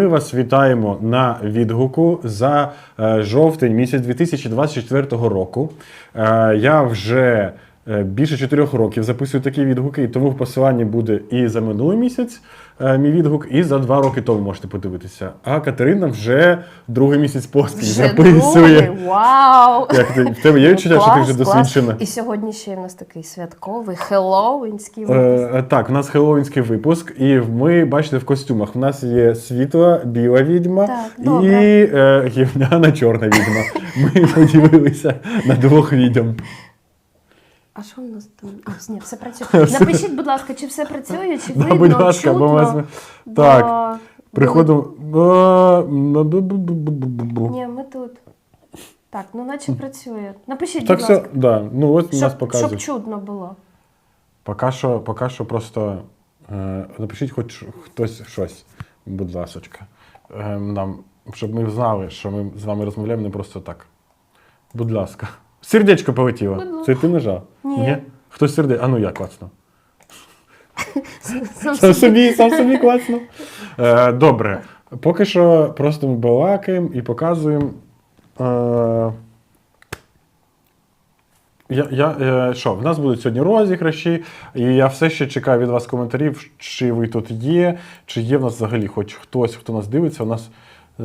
Ми вас вітаємо на відгуку за е, жовтень місяць 2024 року. Е, я вже більше 4 років записую такі відгуки, і тому в посиланні буде і за минулий місяць е, мій відгук, і за 2 роки тому можете подивитися. А Катерина вже другий місяць поспіль Вже записує. другий, Вау! Як ти, в тебе є відчуття, що ти вже досвідчена? І сьогодні ще в нас такий святковий хеллоуінський Е, випуск. е, так, у нас хеллоуінський випуск, і ми бачите в костюмах. У нас є світла, біла відьма Так, і е, гівняна чорна відьма. Ми поділилися на двох відьом. А що в нас там? А, ні, все працює. Напишіть, будь ласка, чи все працює, чи Ну, видно, будь ласка, бо чутно. ми Бо Так, Приходимо. Ну. Ні, ми тут. Так, ну наче працює. Напишіть, Так будь все, ласка. да. Ну ось у нас Щоб, показує. щоб чутно було. Поки що, поки що просто е, напишіть хоч хтось щось, будь ласочка. Е, нам, щоб ми знали, що ми з вами розмовляємо не просто так. Будь ласка. Сердечко полетіло. Це ти нажав? Ні. Хтось сердечко. А ну я класно. Сам Сам собі, сам собі класно. Е, добре. Поки що просто ми балакаємо і показуємо. Е, я, я, е, що, в нас будуть сьогодні розіграші, і я все ще чекаю від вас коментарів, чи ви тут є, чи є в нас взагалі хоч хтось, хто нас дивиться. У нас е,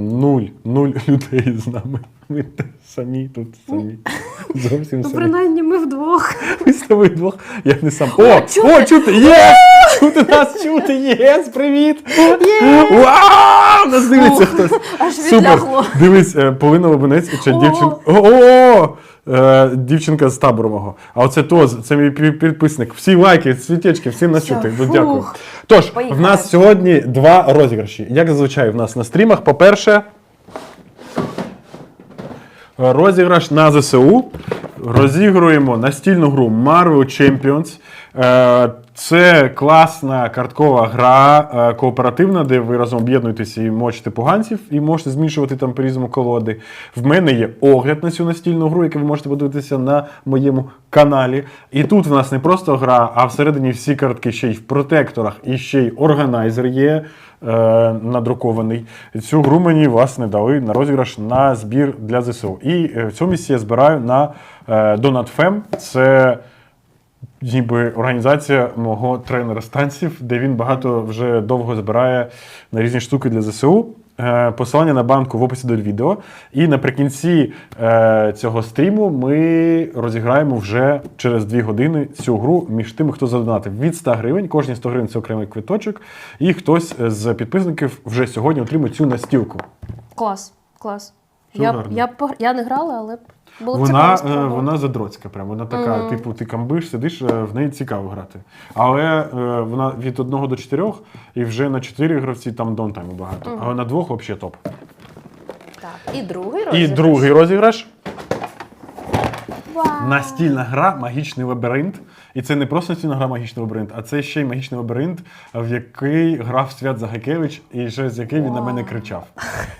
нуль, нуль людей з нами. Ми самі тут самі. Зовсім Ну, самі. принаймні, ми вдвох. Ми з тобою двох. Я не сам. О, О, чути! о, чути! Єс! Чути нас, чути! Єс! Привіт! Вау! Нас дивиться хтось. Аж Супер! відлягло. Дивись, е, Полина Лобинець, чи О! дівчинка. О! Е, Дівчинка з табору мого. А оце Тоз, це мій пі- підписник. Всі лайки, світечки, всім нас Все, чути. Ну, фух. Дякую. Тож, в Поїхали. нас сьогодні два розіграші. Як зазвичай в нас на стрімах. По-перше, Розіграш на ЗСУ. Розігруємо настільну гру Marvel Champions. Це класна карткова гра е, кооперативна, де ви разом об'єднуєтеся і мочите поганців, і можете змішувати там по-різному колоди. В мене є огляд на цю настільну гру, який ви можете подивитися на моєму каналі. І тут в нас не просто гра, а всередині всі картки ще й в протекторах, і ще й органайзер є е, надрукований. Цю гру мені власне дали на розіграш на збір для ЗСУ. І е, в цьому місці я збираю на е, DonatFem. Це ніби організація мого тренера з танців, де він багато вже довго збирає на різні штуки для ЗСУ. Е, Посилання на банку в описі до відео. І наприкінці е, цього стріму ми розіграємо вже через 2 години цю гру між тими, хто задонатив від 100 гривень. Кожні 100 гривень це окремий квиточок. І хтось з підписників вже сьогодні отримує цю настілку. Клас, клас. Все Я, я, я не грала, але було б Вона, цікаво е, вона задроцька, прям. Вона така, Мгм. типу, ти камбиш, сидиш, е, в неї цікаво грати. Але е, вона від 1 до 4, і вже на 4 гравці там даунтайму багато. Але на двох взагалі топ. Так, і другий І розіграш. другий розіграш. Вау. Настільна гра Магічний лабіринт. І це не просто настільна гра Магічний лабіринт, а це ще й магічний лабіринт, в який грав Свят Загакевич, і через який він на мене кричав.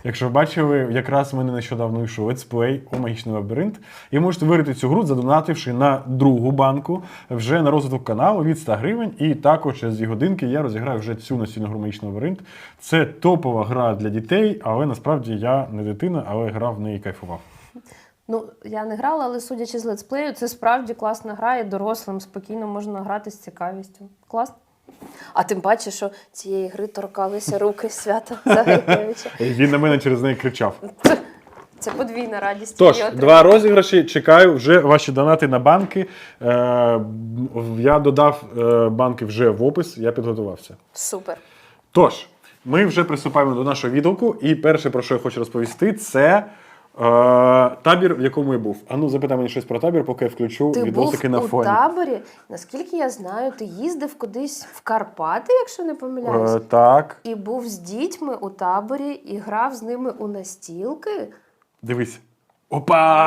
Якщо ви бачили, якраз в мене нещодавно йшов летсплей у Магічний лабіринт. І можете вирити цю гру, задонативши на другу банку вже на розвиток каналу від 100 гривень. І також через дві годинки я розіграю вже цю настільну гру Магічний лабіринт. Це топова гра для дітей, але насправді я не дитина, але грав в неї кайфував. Ну, я не грала, але судячи з летсплею, це справді класна гра, і дорослим спокійно можна грати з цікавістю. Класно. А тим паче, що цієї гри торкалися руки свята Загайкевича. Він на мене через неї кричав. Це подвійна радість. Тож, два розіграші. Чекаю вже ваші донати на банки. Е, я додав е, банки вже в опис, я підготувався. Супер. Тож, ми вже приступаємо до нашого відгуку. І перше, про що я хочу розповісти, це табір, в якому я був. Ану, запитай мені щось про табір, поки я включу Ти був відосики на у таборі. Наскільки я знаю, ти їздив кудись в Карпати, якщо не помиляюсь, Е, так, і був з дітьми у таборі і грав з ними у настілки. дивись. Опа!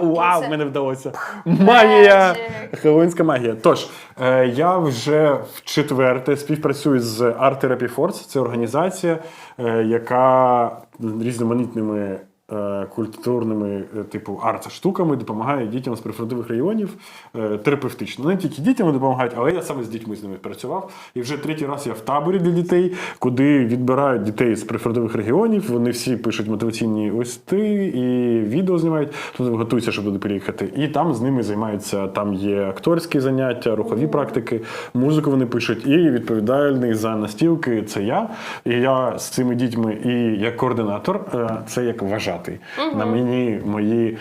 Вау, мене вдалося. Магія! Хеллоуінська магія. Тож, е, я вже в четверте співпрацюю з Art Therapy Force. Це організація, е, яка різноманітними культурними, е, типу, арт-штуками допомагає дітям з прифронтових районів е, терапевтично. Не тільки дітям допомагають, але я саме з дітьми з ними працював. І вже третій раз я в таборі для дітей, куди відбирають дітей з прифронтових регіонів. Вони всі пишуть мотиваційні листи і відео знімають, тобто готуються, щоб туди переїхати. І там з ними займаються. Там є акторські заняття, рухові практики, музику вони пишуть. І відповідальний за настілки це я. І я з цими дітьми і як координатор, е, це як вважатий. На мені мої.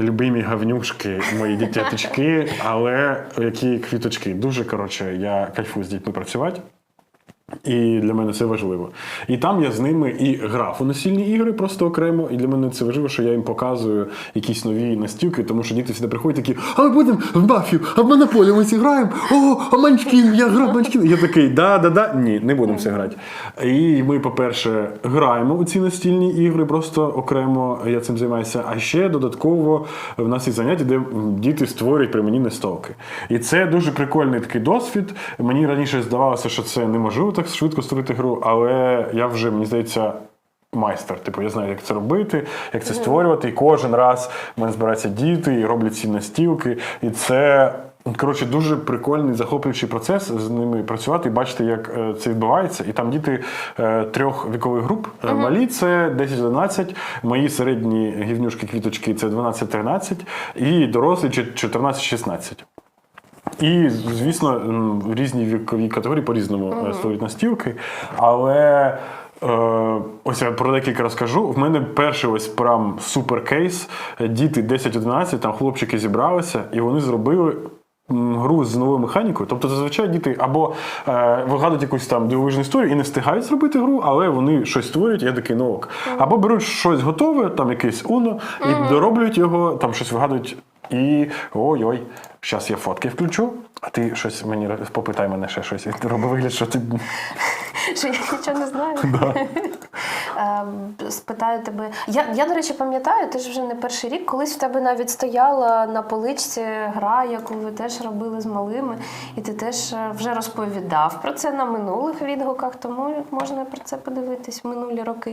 Любимі гавнюшки, мої дітяточки, але які квіточки. Дуже коротше, я кайфую з дітьми працювати. І для мене це важливо. І там я з ними і грав у настільні ігри просто окремо. І для мене це важливо, що я їм показую якісь нові настілки, тому що діти сюди приходять такі, а ми будемо в мафію, а в монополію ми зіграємо. О, а манчкін, я грав манчкін. Я такий, да, да, да. Ні, не будемо це грати. І ми, по-перше, граємо у ці настільні ігри, просто окремо я цим займаюся. А ще додатково в нас є заняття, де діти створюють при мені настолки. І це дуже прикольний такий досвід. Мені раніше здавалося, що це неможливо так швидко створити гру, але я вже, мені здається, майстер. Типу, я знаю, як це робити, як це створювати. І кожен раз в мене збираються діти і роблять ці настілки. І це. Коротше, дуже прикольний захоплюючий процес з ними працювати і бачити, як е, це відбувається. І там діти е, трьох вікових груп. Е, Малі це 10-11, мої середні гівнюшки квіточки це 12-13, і дорослі 14-16. І, звісно, м, різні вікові категорії по-різному е, створюють настілки. Але е, ось я про декілька розкажу. В мене перший ось прям супер кейс. Діти 10-11, там хлопчики зібралися, і вони зробили. Гру з новою механікою, тобто зазвичай діти або е, вигадують якусь там дивовижну історію і не встигають зробити гру, але вони щось створюють, я такий ну ок. Або беруть щось готове, там якесь уно, і дороблюють його, там щось вигадують, і ой-ой, зараз я фотки включу, а ти щось мені попитай мене ще щось. Роби вигляд, що ти. Що я нічого не знаю. Ем, Спитаю тебе. Я, я, до речі, пам'ятаю, ти ж вже не перший рік, колись в тебе навіть стояла на поличці гра, яку ви теж робили з малими, і ти теж е, вже розповідав про це на минулих відгуках, тому можна про це подивитись в минулі роки.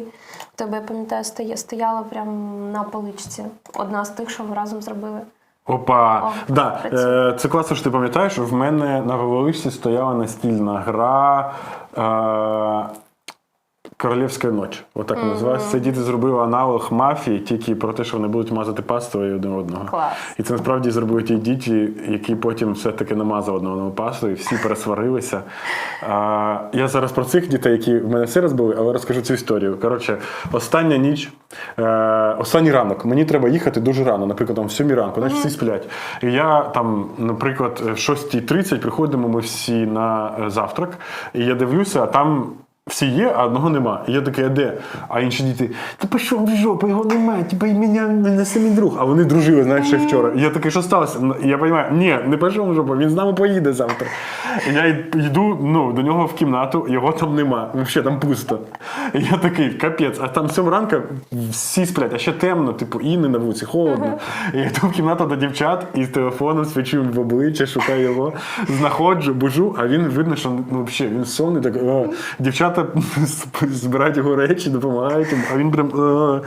У тебе, я пам'ятаю, стоя- стояла прямо на поличці. Одна з тих, що ми разом зробили. Опа, О, да, працює. е, це класно, що ти пам'ятаєш. В мене на величці стояла настільна гра. Е, Королівська ніч. Отак mm називається. Це діти зробили аналог мафії, тільки про те, що вони будуть мазати пастою один одного. Клас. І це насправді зробили ті діти, які потім все-таки намазали одного одного пастою, всі пересварилися. А, я зараз про цих дітей, які в мене все розбили, але розкажу цю історію. Коротше, остання ніч, е, останній ранок. Мені треба їхати дуже рано, наприклад, там в 7 ранку, значить всі сплять. І я там, наприклад, в 6.30 приходимо ми всі на е, завтрак, і я дивлюся, а там. Всі є, а одного нема. І я такий, а де? А інші діти, та пішов в жопу, його немає, типа і мене не самі друг. А вони дружили, знаєш, ще вчора. І я такий, що сталося? Я розумію, ні, не пішов в жопу, він з нами поїде завтра. І я йду ну, до нього в кімнату, його там нема. Взагалі там пусто. І я такий, капець, а там сьома ранка всі сплять, а ще темно, типу, і не на вулиці, холодно. І я йду в кімнату до дівчат і з телефоном свічу в обличчя, шукаю його, знаходжу, бужу, а він видно, що ну, взагалі, він сонний, так, «А». дівчата збирають його речі, допомагають а він прям. «А».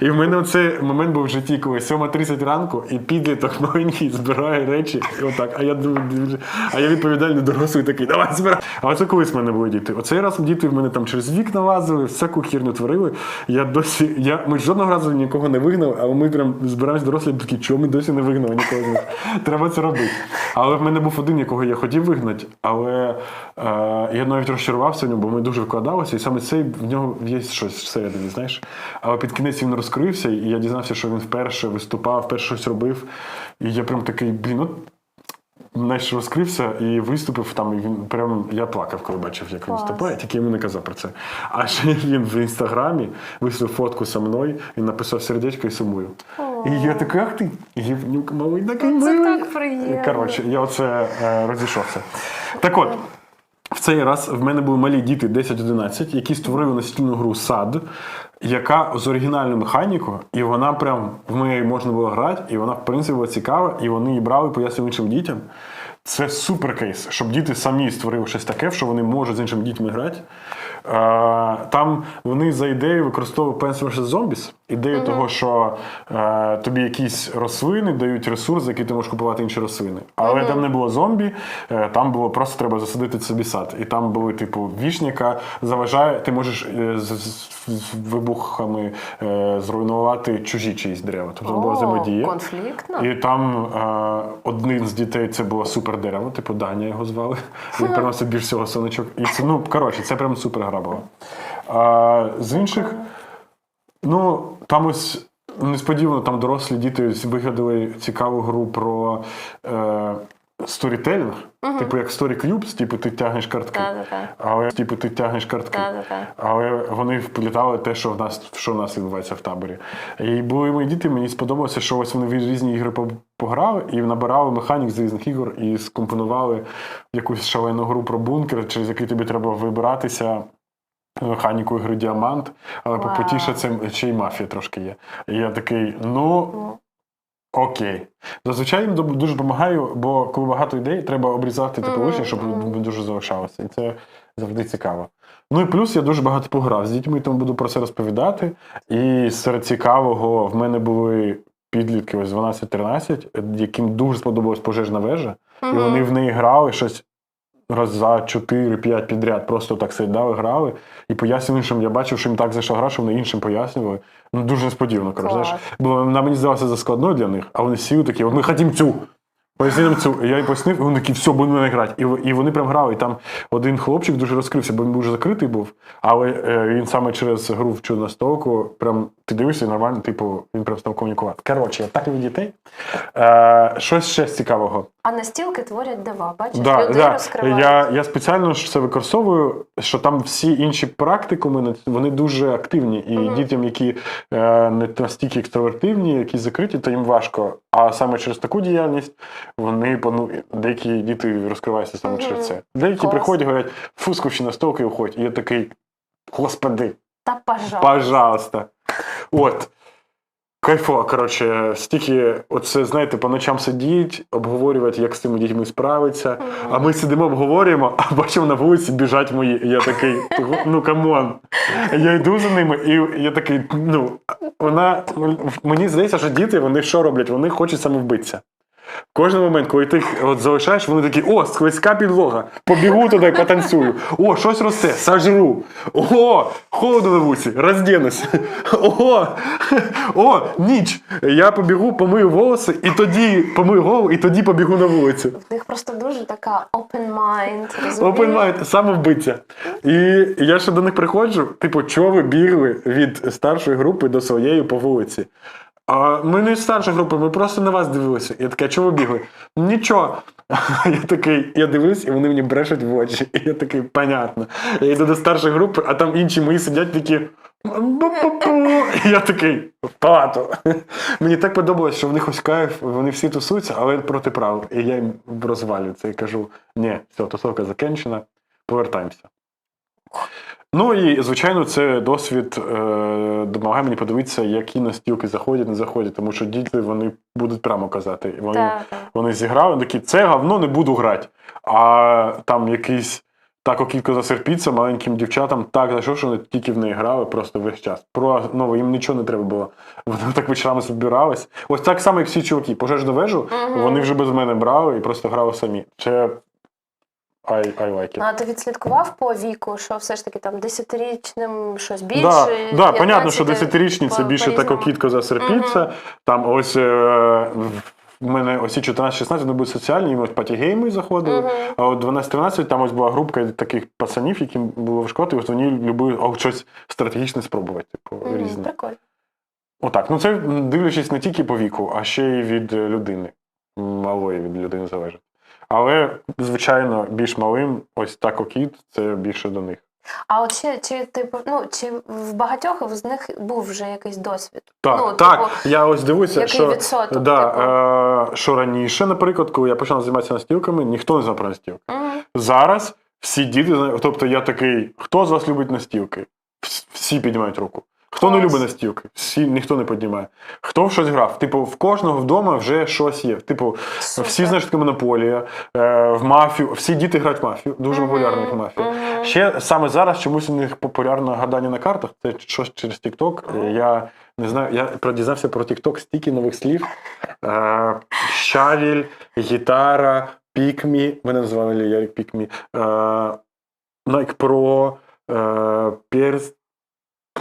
І в мене оцей момент був в житті, коли 7.30 ранку, і підліток маленький збирає речі, і отак. А я а я відповідальний дорослий такий, давай збирай. А оце колись в мене були діти. Оцей раз діти в мене там через вікна лазили, всяку хірню творили. Я досі, я, ми жодного разу нікого не вигнали, але ми прям збираємось дорослі, такі, чому ми досі не вигнали нікого? Треба це робити. Але в мене був один, якого я хотів вигнати, але е, я навіть розчарувався в ньому, бо ми дуже вкладалися, і саме цей в нього є щось всередині, знаєш. Але під кінець він розкрився, і я дізнався, що він вперше виступав, вперше щось робив. І я прям такий, блін, от знаєш, розкрився і виступив там. І він прям я плакав, коли бачив, як він Клас. виступає, тільки йому не казав про це. А ще він в інстаграмі вислав фотку зі мною і написав сердечко і сумую. І я такий, ах ти, гівнюк малий, такий Ну, Це так приємно. Коротше, я оце е, розійшовся. Так от. В цей раз в мене були малі діти 10-11, які створили настільну гру сад, яка з оригінальною механікою, і вона прям в неї можна було грати, і вона, в принципі, була цікава, і вони її брали, пояснювали іншим дітям. Це супер кейс, щоб діти самі створили щось таке, що вони можуть з іншими дітьми грати. Е, Там вони за ідеєю використовували Plants vs. Zombies. Ідею того, що е, тобі якісь рослини дають ресурс, за який ти можеш купувати інші рослини. Але там не було зомбі, е, там було просто треба засадити собі сад. І там були, типу, вішня, яка заважає, ти можеш е, з, з- вибухами е, зруйнувати чужі чиїсь дерева. Тобто була взаємодія. конфліктно. І там е, один з дітей це було супер дерево, типу Даня його звали. Він приносив більш всього сонечок. І це, ну, коротше, це прям супер гра була. З інших, ну, там ось несподівано там дорослі діти вигадали цікаву гру про е, сторітелінг. Типу, як Story Cubes, типу, ти тягнеш картки. Так-так-так. Але типу, ти тягнеш картки. Так-так-так. Але вони вплітали те, що в нас що в нас відбувається в таборі. І були мої діти, мені сподобалося, що ось вони в різні ігри по- пограли і набирали механік з різних ігор і скомпонували якусь шалену гру про бункер, через який тобі треба вибиратися. Механіку ігри Діамант, але Вау. попутіше це ще й мафія трошки є. І я такий, ну окей. Зазвичай їм дуже допомагаю, бо коли багато ідей, треба обрізати типу лишнє, щоб дуже залишалося. І це завжди цікаво. Ну і плюс я дуже багато пограв з дітьми, тому буду про це розповідати. І серед цікавого в мене були підлітки ось 12-13, яким дуже сподобалась пожежна вежа, і вони в неї грали щось. Раз за 4-5 підряд просто так сідали, грали і пояснювали іншим. Я бачив, що їм так зайшла гра, що вони іншим пояснювали. Ну дуже несподівано. Коротше, знаєш, бо вона мені здалася за складно для них, а вони сіли такі, от ми хотімо цю. Поясни цю. Я їй пояснив, і вони такі, все, будемо не грати. І, і вони прям грали. І там один хлопчик дуже розкрився, бо він дуже закритий був. Але е, він саме через гру в чудо настолку, прям ти дивишся, і нормально, типу, він прям став комунікувати. Коротше, я так люблю дітей. Е, щось ще з цікавого. А настілки творять дива. Бачиш, Да, люди да. розкривають. Я, я спеціально це використовую, що там всі інші практикуми вони дуже активні. І дітям, які е, не настільки екстравертивні, які закриті, то їм важко. А саме через таку діяльність вони ну, деякі діти розкриваються саме через це. Деякі Клас. приходять, говорять, фу, скучні настолки уходь. І я такий, господи, Та пожалуйста. Пожалуйста. От. Кайфово, коротше, стільки, оце, знаєте, по ночам сидіть, обговорювати, як з цими дітьми справитися. А ми сидимо, обговорюємо, а бачимо на вулиці біжать мої. І я такий, ну камон. Я йду за ними, і я такий, ну, вона. Мені здається, що діти, вони що роблять? Вони хочуть самовбитися. Кожен момент, коли ти їх от залишаєш, вони такі, о, сквозька підлога, побігу туди, потанцюю. О, щось росте, сажру. О, холодно на вулиці, роздінусь. О, о, ніч. Я побігу, помию волоси, і тоді помию голову, і тоді побігу на вулицю. В них просто дуже така open mind. розумієш? Open mind, самовбиття. І я ще до них приходжу, типу, чого ви бігли від старшої групи до своєї по вулиці? А ми не з старшої групи, ми просто на вас дивилися. Я така, чого ви бігли? Нічого. Я такий, я дивлюсь, і вони мені брешуть в очі. І я такий, понятно. Я йду до старшої групи, а там інші мої сидять такі. І я такий в. Мені так подобалось, що в них ось кайф, вони всі тусуються, але проти правил. І я їм розвалю це і кажу: ні, все, тусовка закінчена, повертаємося. Ну і звичайно, це досвід е, допомагає мені подивитися, які настілки заходять, не заходять, тому що діти вони будуть прямо казати. Вони, Так, вони зіграли, такі, це говно не буду грати. А там якийсь так окітко засерпіться маленьким дівчатам так зайшов, що вони тільки в неї грали просто весь час. Про ну, їм нічого не треба було. Вони так вечорами збирались. Ось так само, як всі чуваки. Пожежну вежу, вони вже без мене брали і просто грали самі. Це I, I like it. Ну, а ти відслідкував по віку, що все ж таки там десятирічним щось більше? Да, да, понятно, що десятирічні це по- більше по-різному. окітко засерпіться. Там ось е, в мене ось ці 14-16 вони були соціальні, їм ось патігейми заходили. А от 12-13 там ось була групка таких пацанів, яким було важко, і ось вони любили о, щось стратегічне спробувати, типу, Мгм, різне. Прикольно. Отак. Ну це м, дивлячись не тільки по віку, а ще й від е, людини. Малої від людини залежить. Але, звичайно, більш малим, ось так окіт, це більше до них. А от ще чи типу, ну чи в багатьох з них був вже якийсь досвід? Так, ну, так. Типу, я ось дивуюся, який що, відсоток, да, типу? е, що раніше, наприклад, коли я почав займатися настілками, ніхто не знав про настілки. мгм. Зараз всі діти знають, тобто я такий, хто з вас любить настілки? Всі піднімають руку. Хто не любить настілки? Всі ніхто не піднімає. Хто в щось грав? Типу, в кожного вдома вже щось є. Типу, Супер. всі знають, таке монополія, е, в мафію. Всі діти грають в мафію. Дуже популярна їх мафія. мгм. Ще саме зараз чомусь у них популярне гадання на картах. Це щось через TikTok. Е, Я не знаю, я про- дізнався про TikTok стільки нових слів. Е, щавіль, гітара, пікмі. Мене називали Ярик Пікмі. Е, Nike Pro, е, перс.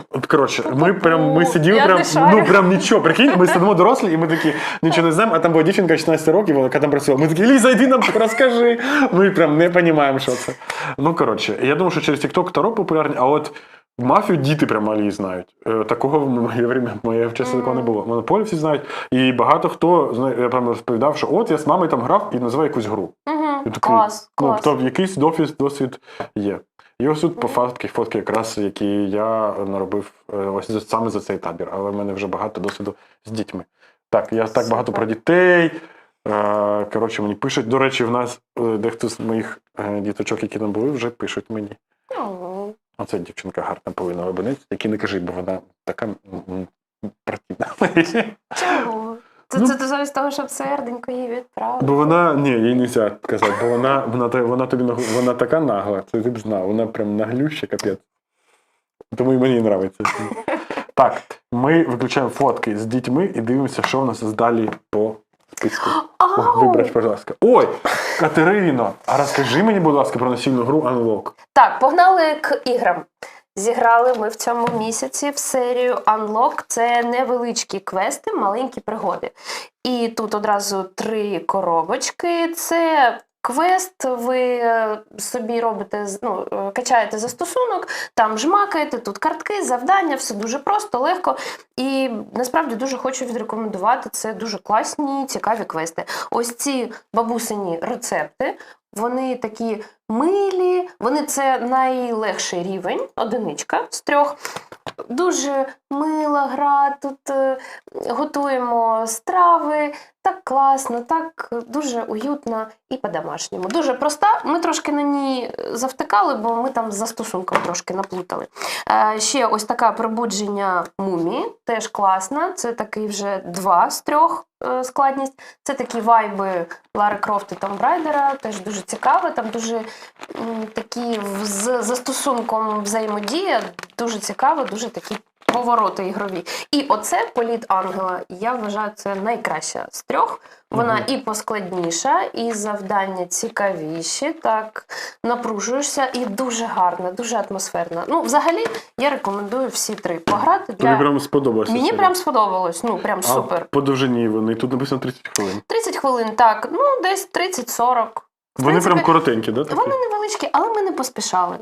От, коротше, ми прям ми сиділи, прям, ну прям нічого. Прикинь, ми сидимо дорослі, і ми такі нічого не знаємо, а там була дівчинка 16 років, яка там працювала. Ми такі, Ліза, йди нам розкажи. Ми прям не розуміємо, що це. Ну, коротше, я думаю, що через TikTok Таро популярні, а от мафію діти прям малі знають. Е, Такого в моє время, в моє часі такого не було. Монополію всі знають. І багато хто я прям розповідав, що от я з мамою там грав і називаю якусь гру. І такий, Клас, Ну, клас. тобто якийсь досвід, досвід є. І ось тут по фотки, фотки якраз, які я наробив е, ось саме за цей табір, але в мене вже багато досвіду з дітьми. Так, я так багато про дітей. Е, Коротше, мені пишуть. До речі, в нас е, дехто з моїх діточок, які там були, вже пишуть мені. Оце дівчинка гарна повинна обинити, які не кажіть, бо вона така противна. Чого? Це, Ну. це замість того, щоб серденько її відправити. Бо вона, ні, їй не можна казати, бо вона, вона, та- вона тобі вона така нагла, це ти б знав, вона прям наглюща, капець. Тому і мені подобається. Так, ми виключаємо фотки з дітьми і дивимося, що в нас далі по списку. О, будь ласка. Ой, Катерино, а розкажи мені, будь ласка, про настільну гру Unlock. Так, погнали к іграм. Зіграли ми в цьому місяці в серію Unlock. Це невеличкі квести, маленькі пригоди. І тут одразу три коробочки. Це квест, ви е, собі робите, ну, е, качаєте застосунок, там жмакаєте, тут картки, завдання, все дуже просто, легко. І насправді дуже хочу відрекомендувати. Це дуже класні, цікаві квести. Ось ці бабусині рецепти. Вони такі милі, вони це найлегший рівень, одиничка з трьох. Дуже мила гра. Тут е, готуємо страви, так класно, так дуже уютно і по-домашньому. Дуже проста. Ми трошки на ній завтикали, бо ми там з застосунком трошки наплутали. Е, ще ось така пробудження мумії, теж класна. Це такий вже два з трьох е, складність. Це такі вайби Лари Крофт і Том Брайдера, теж дуже цікаво. Там дуже такі з застосунком взаємодія, дуже цікаво, дуже такі повороти ігрові. І оце політ ангела. Я вважаю, це найкраща з трьох. Вона Мгм. і поскладніша, і завдання цікавіші, так напружуєшся, і дуже гарна, дуже атмосферна. Ну, взагалі, я рекомендую всі три пограти. Тобі Для... прям сподобалося. Мені прям сподобалось. Ну, прям А супер. по довжині вони, тут написано 30 хвилин. 30 хвилин, так, ну десь 30-40. Вони прям коротенькі, да? такі? Вони невеличкі, але ми не поспішали.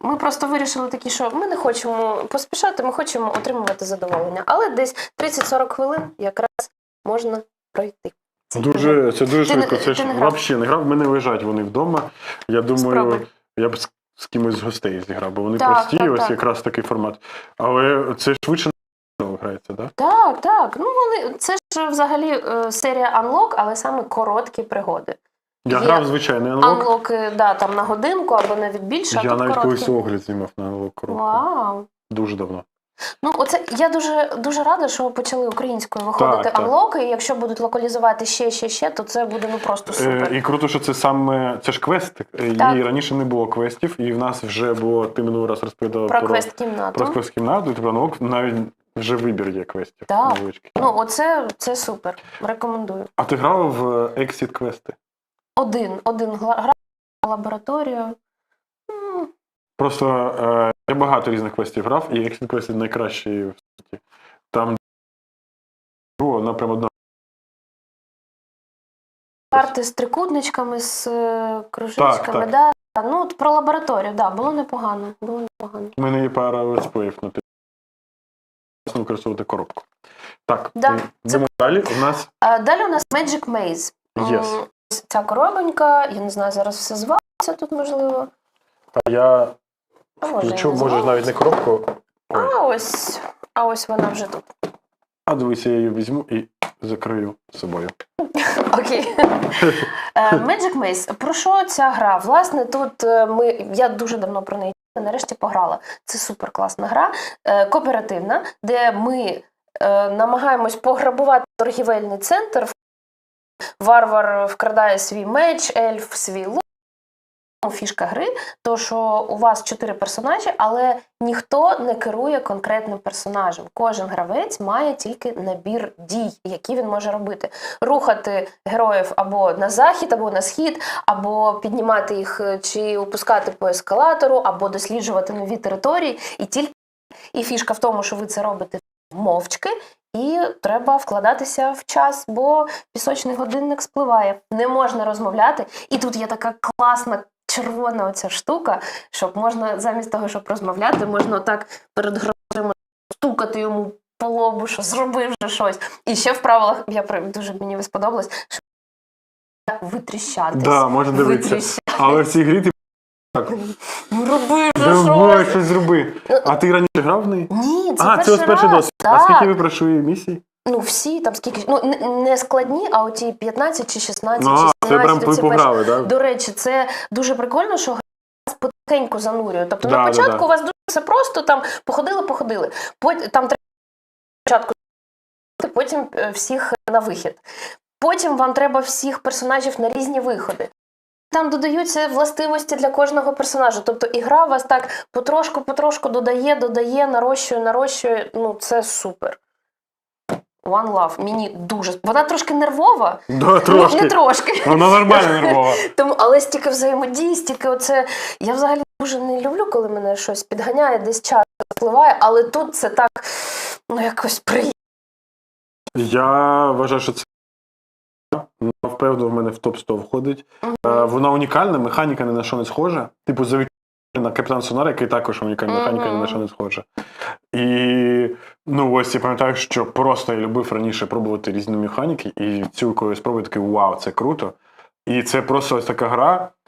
Ми просто вирішили такі, що ми не хочемо поспішати, ми хочемо отримувати задоволення. Але десь 30-40 хвилин якраз можна пройти. Дуже, це дуже швидко. Це ж не взагалі не грав. В мене лежать вони вдома. Я думаю, Спробуй. я б з, з кимось з гостей зіграв, бо вони Так, прості, так, ось так. якраз такий формат. Але це швидше грається, так? Так, так. Ну вони це ж взагалі е, серія Unlock, але саме короткі пригоди. Я Є. грав звичайний анлок. Unlock, да, там на годинку або навіть більше, а Я тут навіть короткі. колись огляд знімав на анлок коробку. Вау. Дуже давно. Ну, оце я дуже дуже рада, що почали українською виходити Так, так. анлоки. І якщо будуть локалізувати ще, ще, ще, то це буде ну просто супер. Е, і круто, що це саме це ж квест. Е, Так. І раніше не було квестів, і в нас вже було, ти минулий раз розповідала Про про, квест кімнату. про квест кімнату, і про анлок навіть вже вибір є квестів. Так. невеличкий. Ну, оце це супер. Рекомендую. А ти грала в е, Exit квести? Один, один гла- гра лабораторію. Просто е, я багато різних квестів грав, і Exit Quest найкращий в світі. Там вона прям одна. Карти з трикутничками, з е, кружечками. Так, Да. Ну, от про лабораторію, да, було непогано. Було непогано. У мене є пара летсплеїв на підписано використовувати коробку. Так, Да, е, йдемо далі. У нас А, далі у нас Magic Maze. М, Yes. Ця коробонька, я не знаю, зараз все звалиться тут, можливо. а я А може, включу, може, звалиться. навіть не коробку. Ой. А ось, а ось вона вже тут. А дивися, я її візьму і закрию собою. Окей. Е, Magic Maze. Про що ця гра? Власне, тут е, ми. Я дуже давно про неї нарешті пограла. Це супер класна гра, е, кооперативна, де ми намагаємось пограбувати торгівельний центр. Варвар вкрадає свій меч, ельф свій лук. Ну, Фішка гри, то що у вас чотири персонажі, але ніхто не керує конкретним персонажем. Кожен гравець має тільки набір дій, які він може робити. Рухати героїв або на захід, або на схід, або піднімати їх е, чи опускати по ескалатору, або досліджувати нові території. І тільки і фішка в тому, що ви це робите мовчки, і треба вкладатися в час, бо пісочний годинник спливає. Не можна розмовляти. І тут є така класна червона оця штука, щоб можна замість того, щоб розмовляти, можна отак перед гравцем стукати йому по лобу, що зробив вже щось. І ще в правилах я дуже мені сподобалось, що витріщатись. Да, можна дивитися. Витріщатись. Але в цій грі ти так. Ну, роби вже Давай, щось. щось зроби. А ти раніше грав в неї? Ні, це а, перший це ось перший раз. досвід. А Так. скільки ви пройшли місій? Ну, всі там скільки. Ну, не- не складні, а оті 15 чи 16, Ну, а, 16. це прям ви оці перші. пограли, так? До речі, це дуже прикольно, що гра вас потихеньку занурює. Тобто Да, на да, початку да. у вас дуже все просто, там походили, походили. Потім там треба спочатку, потім е, всіх на вихід. Потім вам треба всіх персонажів на різні виходи. Там додаються властивості для кожного персонажа. Тобто ігра вас так потрошку-потрошку додає, додає, нарощує, нарощує. Ну, це супер. One Love. Мені дуже. Вона трошки нервова. Да, Ну, трошки. не трошки. Вона нормально нервова. Тому, але стільки взаємодії, стільки оце. Я взагалі дуже не люблю, коли мене щось підганяє, десь час спливає, але тут це так ну якось приємно. Я вважаю, що це впевнено в мене в топ 100 входить. Е, Вона унікальна, механіка ні на що не схожа. Типу, за на капітан Сонар, який також унікальна механіка ні на що не схожа. І ну ось я пам'ятаю, що просто я любив раніше пробувати різні механіки, і цю коли спробую такий вау, це круто. І це просто ось така гра.